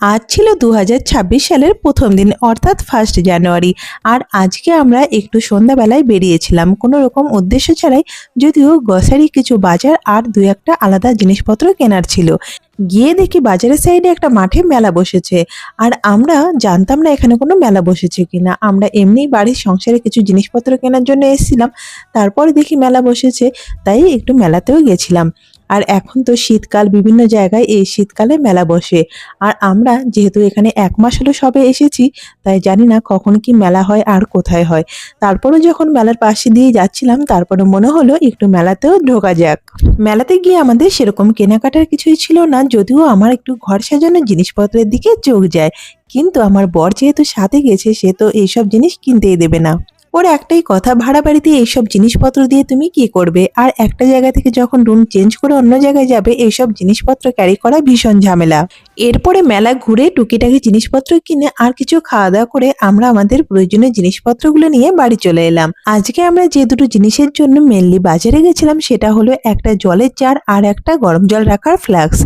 আজ ছিল দু হাজার ছাব্বিশ সালের প্রথম দিন, অর্থাৎ ফার্স্ট জানুয়ারি আর আজকে আমরা একটু সন্ধ্যাবেলায় বেরিয়েছিলাম। কোনো রকম উদ্দেশ্য ছাড়াই যদিও গ্রসারি কিছু বাজার আর দু একটা আলাদা জিনিসপত্র কেনার ছিল। গিয়ে দেখি বাজারের সাইডে একটা মাঠে মেলা বসেছে। আর আমরা জানতাম না এখানে কোনো মেলা বসেছে কিনা। আমরা এমনি বাড়ির সংসারে কিছু জিনিসপত্র কেনার জন্য এসেছিলাম। তারপরে দেখি মেলা বসেছে, তাই একটু মেলাতেও গেছিলাম। আর এখন তো শীতকাল বিভিন্ন জায়গায় এই শীতকালে মেলা বসে। আর আমরা যেহেতু এখানে এক মাস হলো সবে এসেছি, তাই জানি না কখন কি মেলা হয় আর কোথায় হয়। তারপরও যখন মেলার পাশে দিয়ে যাচ্ছিলাম তারপরে মনে হলো একটু মেলাতেও ঢোকা যাক। মেলাতে গিয়ে আমাদের সেরকম কেনাকাটার কিছুই ছিল না, যদিও আমার একটু ঘর সাজানোর জিনিসপত্রের দিকে চোখ যায়। কিন্তু আমার বর যেহেতু সাথে গেছে, সে তো এইসব জিনিস কিনতেই দেবে না। ওর একটাই কথা, ভাড়া বাড়িতে এইসব জিনিসপত্র দিয়ে তুমি কি করবে? আর একটা জায়গা থেকে যখন রুম চেঞ্জ করে অন্য জায়গায় যাবে, এইসব জিনিসপত্র ক্যারি করা ভীষণ ঝামেলা। এরপরে মেলা ঘুরে টুকিটাকি জিনিসপত্র কিনে আর কিছু খাওয়া দাওয়া করে আমরা আমাদের প্রয়োজনীয় জিনিসপত্রগুলো নিয়ে বাড়ি চলে এলাম। আজকে আমরা যে দুটো জিনিসের জন্য মেনলি বাজারে গেছিলাম, সেটা হলো একটা জলের জার আর একটা গরম জল রাখার ফ্লাক্স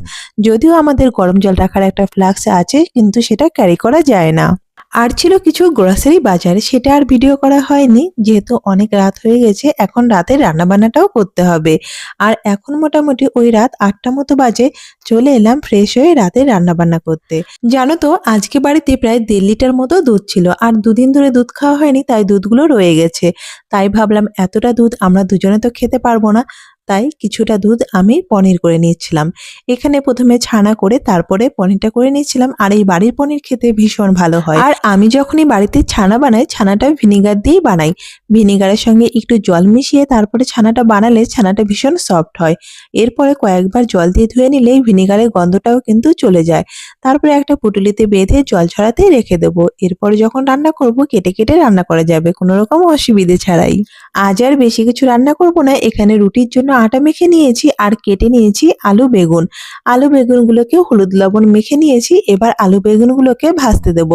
যদিও আমাদের গরম জল রাখার একটা ফ্লাক্স আছে, কিন্তু সেটা ক্যারি করা যায় না। আর ছিল কিছু গ্রসারি বাজার, সেটা আর ভিডিও করা হয়নি। যেহেতু অনেক রাত হয়ে গেছে, এখন রাতে রান্নাবান্নাটাও করতে হবে। আর এখন মোটামুটি ওই রাত আটটা মতো বাজে, চলে এলাম ফ্রেশ হয়ে রাতে রান্নাবান্না করতে। জানো তো, আজকে বাড়িতে প্রায় দেড় লিটার মতো দুধ ছিল, আর দুদিন ধরে দুধ খাওয়া হয়নি, তাই দুধগুলো রয়ে গেছে। তাই ভাবলাম, এতটা দুধ আমরা দুজনে তো খেতে পারব না। তাই কিছুটা দুধ আমি পনির করে নিয়েছিলাম। এখানে প্রথমে ছানা করে তারপরে পনিরটা করে নিয়েছিলাম। আর এই বাড়ির পনির খেতে ভীষণ ভালো হয়। আর আমি যখনই বাড়িতে ছানা বানাই, ছানাটা ভিনিগার দিয়েই বানাই। ভিনিগারের সঙ্গে একটু জল মিশিয়ে তারপরে ছানাটা বানালে ছানাটা ভীষণ সফট হয়। এরপরে কয়েকবার জল দিয়ে ধুয়ে নিলেই ভিনিগারের গন্ধটাও কিন্তু চলে যায়। তারপরে একটা পুটুলিতে বেঁধে জল ছড়াতে রেখে দেবো। এরপরে যখন রান্না করব, কেটে কেটে রান্না করা যাবে। কোনো রকম অসুবিধে ছাড়াই। আজ আর বেশি কিছু রান্না করব না। এখানে রুটির জন্য আটা মেখে নিয়েছি আর কেটে নিয়েছি আলু বেগুন। আলু বেগুনগুলোকে হলুদ লবণ মেখে নিয়েছি, এবার আলু বেগুনগুলোকে ভাজতে দেব।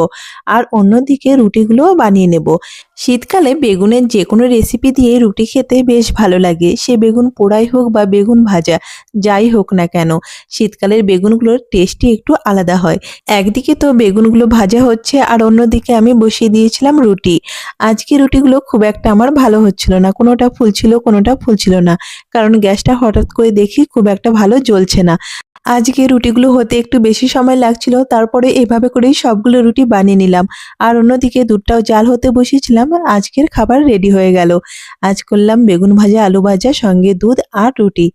আর অন্যদিকে রুটিগুলোও বানিয়ে নেব। শীতকালে বেগুনের যে কোনো রেসিপি দিয়ে রুটি খেতে বেশ ভালো লাগে। সে বেগুন পোড়াই হোক বা বেগুন ভাজা, যাই হোক না কেন, শীতকালের বেগুনগুলোর টেস্টই একটু আলাদা হয়। একদিকে তো বেগুনগুলো ভাজা হচ্ছে আর অন্যদিকে আমি বসিয়ে দিয়েছিলাম রুটি। আজকে রুটিগুলো খুব একটা আমার ভালো হচ্ছিল না, কোনোটা ফুলছিল কোনোটা ফুলছিল না। কারণ গ্যাসটা হঠাৎ করে দেখি খুব একটা ভালো জ্বলছে না। আজকে রুটিগুলো হতে একটু বেশি সময় লাগছিল, তারপরে এভাবে করেই সবগুলো রুটি বানিয়ে নিলাম। আর অন্যদিকে দুধটাও জাল হতে বসিয়েছিলাম, আজকের খাবার রেডি হয়ে গেল। আজ করলাম বেগুন ভাজা, আলু ভাজা, সঙ্গে দুধ আর রুটি।